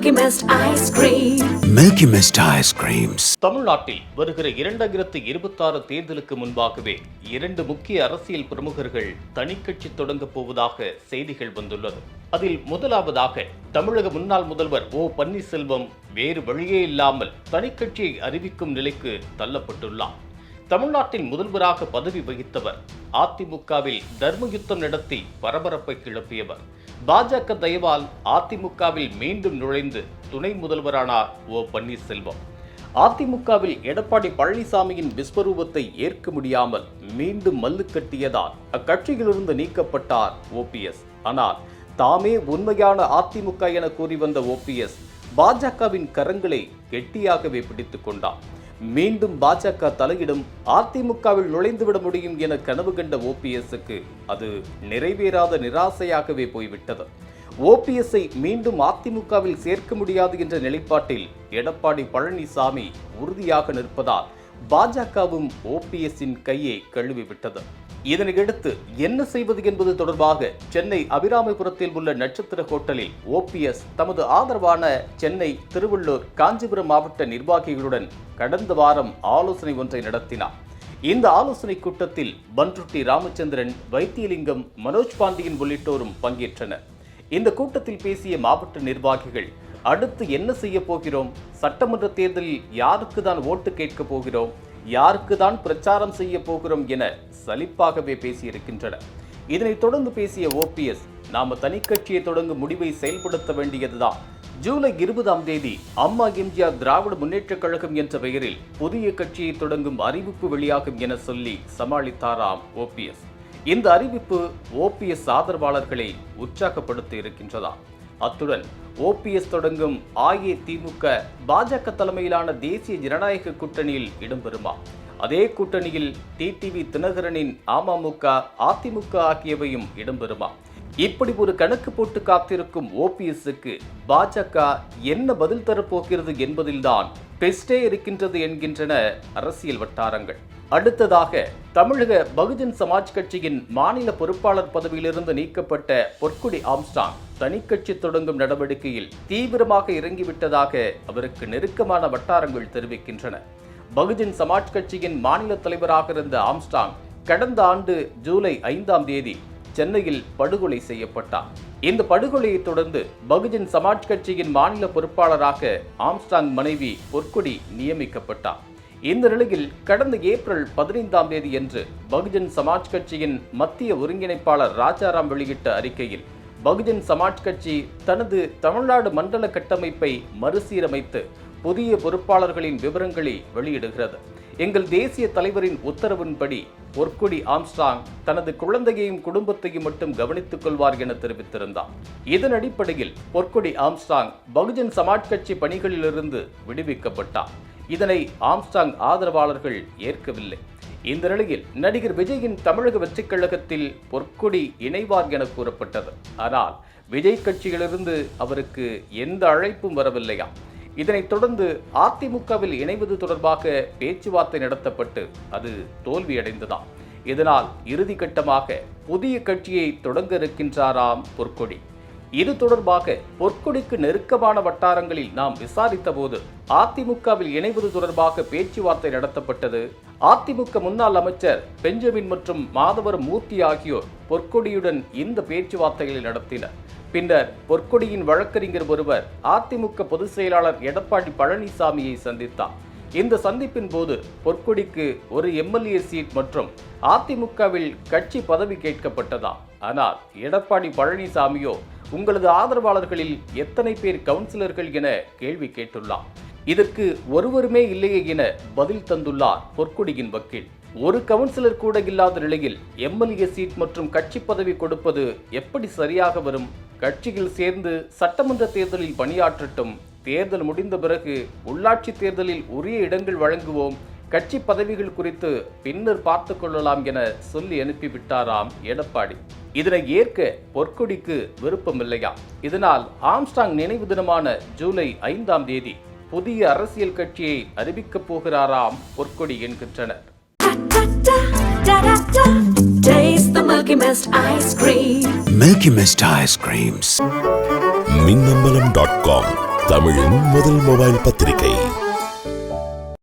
Milky Mist ice cream. Milky Mist ice creams. தமிழ்நாட்டில் வருகிற இரண்டாயிரத்து இருபத்தாறு தேர்தலுக்கு முன்பாகவே இரண்டு முக்கிய அரசியல் பிரமுகர்கள் தனிக்கட்சி தொடங்கப் போவதாக செய்திகள் வந்துள்ளது அதில் முதலாவதாக தமிழக முன்னாள் முதல்வர் ஓ பன்னீர்செல்வம் வேறு வழியே இல்லாமல் தனிக்கட்சியை அறிவிக்கும் நிலைக்கு தள்ளப்பட்டுள்ளார் தமிழ்நாட்டின் முதல்வராக பதவி வகித்தவர் அதிமுகவில் தர்மயுத்தம் நடத்தி பரபரப்பை கிளப்பியவர் பாஜக தயவால் அதிமுகவில் மீண்டும் நுழைந்து துணை முதல்வரானார் ஓ பன்னீர்செல்வம். அதிமுகவில் எடப்பாடி பழனிசாமியின் விஸ்வரூபத்தை ஏற்க முடியாமல் மீண்டும் மல்லு கட்டியதால் அக்கட்சியிலிருந்து நீக்கப்பட்டார் ஓபிஎஸ் ஆனால் தாமே உண்மையான அதிமுக என கூறி வந்த ஓபிஎஸ் பாஜகவின் கரங்களை கெட்டியாகவே பிடித்துக் கொண்டார். மீண்டும் பாஜக தலையிடும் அதிமுகவில் நுழைந்துவிட முடியும் என கனவு கண்ட ஓபிஎஸ்க்கு அது நிறைவேறாத நிராசையாகவே போய்விட்டது. ஓபிஎஸ்ஐ மீண்டும் அதிமுகவில் சேர்க்க முடியாது என்ற நிலைப்பாட்டில் எடப்பாடி பழனிசாமி உறுதியாக நிற்பதால் பாஜகவும் ஓபிஎஸ்ஸின் கையை கழுவிவிட்டது. இதனையடுத்து என்ன செய்வது என்பது தொடர்பாக சென்னை அபிராமிபுரத்தில் உள்ள நட்சத்திர ஹோட்டலில் ஓபிஎஸ் தமது ஆதரவான சென்னை திருவள்ளூர் காஞ்சிபுரம் மாவட்ட நிர்வாகிகளுடன் கடந்த வாரம் ஆலோசனை ஒன்றை நடத்தினார். இந்த ஆலோசனை கூட்டத்தில் பன்ருட்டி ராமச்சந்திரன் வைத்தியலிங்கம் மனோஜ் பாண்டியன் உள்ளிட்டோரும் பங்கேற்றனர். இந்த கூட்டத்தில் பேசிய மாவட்ட நிர்வாகிகள் அடுத்து என்ன செய்ய போகிறோம்? சட்டமன்ற தேர்தலில் யாருக்கு தான் ஓட்டு கேட்க போகிறோம்? யாருக்கு தான் பிரச்சாரம் செய்ய போகிறோம் என சலிப்பாகவே பேசியிருக்கின்றனர் இதனைத் தொடர்ந்து பேசிய ஓபிஎஸ் நாம தனிக்கட்சியை தொடங்கும் முடிவை செயல்படுத்த வேண்டியதுதான். ஜூலை இருபதாம் தேதி அம்மா எம்ஜிஆர் திராவிட முன்னேற்றக் கழகம் என்ற பெயரில் புதிய கட்சியை தொடங்கும் அறிவிப்பு வெளியாகும் என சொல்லி சமாளித்தாராம் ஓபிஎஸ் இந்த அறிவிப்பு ஓபிஎஸ் ஆதரவாளர்களை உற்சாகப்படுத்தி இருக்கின்றதா? அத்துடன் ஓபிஎஸ் தொடங்கும் அஇதிமுக பாஜக தலைமையிலான தேசிய ஜனநாயக கூட்டணியில் இடம்பெறுமா? அதே கூட்டணியில் டிடிவி தினகரனின் அமமுக அதிமுக ஆகியவையும் இடம்பெறுமா? இப்படி ஒரு கணக்கு போட்டு காத்திருக்கும் ஓபிஎஸ்க்கு பாஜக என்ன பதில் தரப்போகிறது என்பதில்தான் பெஸ்டே இருக்கின்றது என்கின்றன அரசியல் வட்டாரங்கள். அடுத்ததாக தமிழக பகுஜன் சமாஜ் கட்சியின் மாநில பொறுப்பாளர் பதவியிலிருந்து நீக்கப்பட்ட பொற்குடி ஆம்ஸ்டாங். தனிக்கட்சி தொடங்கும் நடவடிக்கையில் தீவிரமாக இறங்கிவிட்டதாக அவருக்கு நெருக்கமான வட்டாரங்கள் தெரிவிக்கின்றன. பகுஜன் சமாஜ் கட்சியின் மாநில தலைவராக இருந்த ஆம்ஸ்டாங் கடந்த ஆண்டு ஜூலை ஐந்தாம் தேதி சென்னையில் படுகொலை செய்யப்பட்டார். இந்த படுகொலையை தொடர்ந்து பகுஜன் சமாஜ் கட்சியின் மாநில பொறுப்பாளராக ஆம்ஸ்டாங் மனைவி பொற்கொடி நியமிக்கப்பட்டார். இந்த நிலையில் கடந்த ஏப்ரல் பதினைந்தாம் தேதி அன்று பகுஜன் சமாஜ் கட்சியின் மத்திய ஒருங்கிணைப்பாளர் ராஜாராம் வெளியிட்ட அறிக்கையில் பகுஜன் சமாஜ் கட்சி தனது தமிழ்நாடு மண்டல கட்டமைப்பை மறுசீரமைத்து புதிய பொறுப்பாளர்களின் விவரங்களை வெளியிடுகிறது. எங்கள் தேசிய தலைவரின் உத்தரவின்படி ஒர்க்குடி ஆம்ஸ்டாங் தனது குழந்தையையும் குடும்பத்தையும் மட்டும் கவனித்துக் கொள்வார் என தெரிவித்திருந்தார். இதன் அடிப்படையில் பொற்கொடி ஆம்ஸ்டாங் பகுஜன் சமாஜ் கட்சி பணிகளிலிருந்து விடுவிக்கப்பட்டார். இதனை ஆம்ஸ்டாங் ஆதரவாளர்கள் ஏற்கவில்லை. இந்த நிலையில் நடிகர் விஜயின் தமிழக வெற்றிக் கழகத்தில் பொற்கொடி இணைவார் என கூறப்பட்டது. ஆனால் விஜய் கட்சியிலிருந்து அவருக்கு எந்த அழைப்பும் வரவில்லையா? இதனைத் தொடர்ந்து அதிமுகவில் இணைவது தொடர்பாக பேச்சுவார்த்தை நடத்தப்பட்டு அது தோல்வியடைந்ததாம் இதனால் இறுதி கட்டமாக புதிய கட்சியை தொடங்க இருக்கின்றாராம் பொற்கொடி. இது தொடர்பாக பொற்கொடிக்கு நெருக்கமான வட்டாரங்களில் நாம் விசாரித்த போது அதிமுகவில் இணைவது தொடர்பாக பேச்சுவார்த்தை நடத்தப்பட்டது. அதிமுக முன்னாள் அமைச்சர் பெஞ்சமின் மற்றும் மாதவர் மூர்த்தி ஆகியோர் பொற்கொடியுடன் இந்த பேச்சுவார்த்தைகளை நடத்தினர். பின்னர் பொற்கொடியின் வழக்கறிஞர் ஒருவர் அதிமுக பொதுச் செயலாளர் எடப்பாடி பழனிசாமியை சந்தித்தார். இந்த சந்திப்பின் போது பொற்கொடிக்கு ஒரு எம்எல்ஏ சீட் மற்றும் அதிமுகவில் கட்சி பதவி கேட்கப்பட்டதா ஆனால் எடப்பாடி பழனிசாமியோ உங்களது ஆதரவாளர்களில் எத்தனை பேர் கவுன்சிலர்கள் என கேள்வி கேட்டுள்ளார். இதற்கு ஒருவருமே இல்லையே என பதில் தந்துள்ளார் பொற்குடியின் வக்கீல். ஒரு கவுன்சிலர் கூட இல்லாத நிலையில் எம்எல்ஏ சீட் மற்றும் கட்சி பதவி கொடுப்பது எப்படி சரியாக வரும்? கட்சியில் சேர்ந்து சட்டமன்ற தேர்தலில் பணியாற்றட்டும். தேர்தல் முடிந்த பிறகு உள்ளாட்சி தேர்தலில் உரிய இடங்கள் வழங்குவோம். கட்சி பதவிகள் குறித்து பின்னர் பார்த்து கொள்ளலாம் என சொல்லி அனுப்பிவிட்டாராம் எடப்பாடி. இதனை ஏற்க பொற்கொடிக்கு விருப்பமில்லையா இதனால் ஆம்ஸ்டாங் நினைவு தினமான ஜூலை ஐந்தாம் தேதி புதிய அரசியல் கட்சியை அறிவிக்கப் போகிறாராம் பொற்கொடி என்கின்றனர் Da da da da da. Taste the Milky Mist ice cream. Milky Mist ice creams. Minnambalam dot com தமிழின் முதல் மொபைல் பத்திரிகை